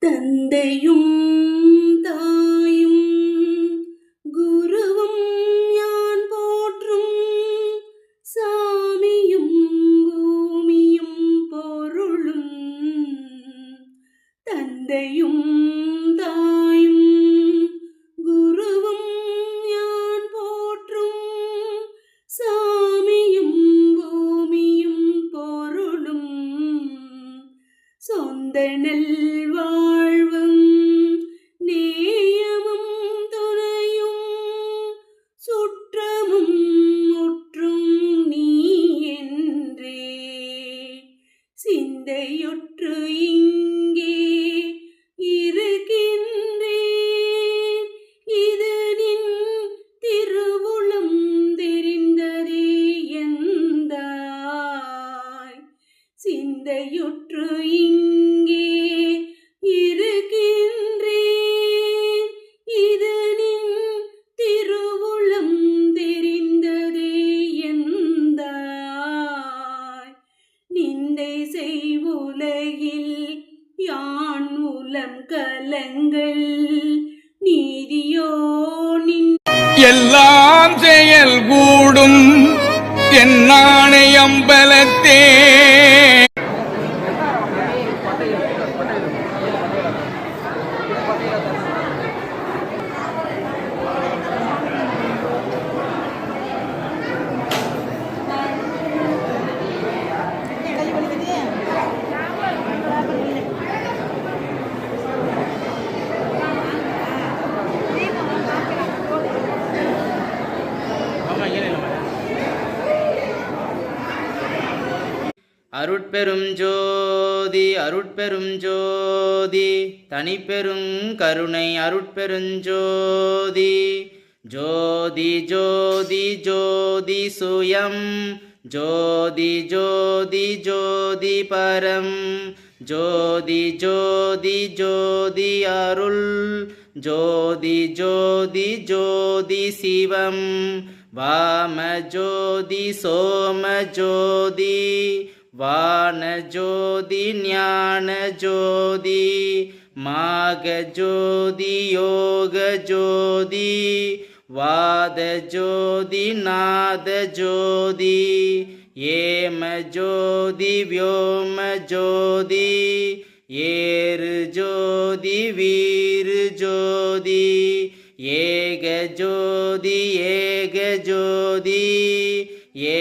等待用 இந்த நல்வாழ்வும் நேயமும் துணையும் சுற்றமும் முற்றும் நீ என்றே. சிந்தையொற்று இங்கே இருக்கின்றேன் இது நின் திருவுளம் தெரிந்ததே எந்தாய். சிந்தையுற்று இங்கே இருக்கின்றேன். இது நின் திருவுளம் தெரிந்ததே எந்தாய்? நிந்தை செய்வுலகில் யான் உலம் கலங்கள்? நீதியோ நின் எல்லாம் செயல் கூடும் என் நாணயம் பலத்தே அருட்பெரும் ஜோதி அருட்பெரும் ஜோதி தனிப்பெரும் கருணை அருட்பெருஞ்சோதி ஜோதி ஜோதி ஜோதி சுயம். ஜோதி ஜோதி ஜோதி பரம். ஜோதி ஜோதி ஜோதி அருள். ஜோதி ஜோதி ஜோதி சிவம். வாமஜோதி சோமஜோதி வானஜோதி ஞானஜோதி மாகஜோதி யோகஜோதி வாதஜோதி நாதஜோதி ஏமஜோதி வியோமஜோதி ஏறு ஜோதி வாத ஜோதி ஏக ஜோதி ஏக ஜோதி ஏ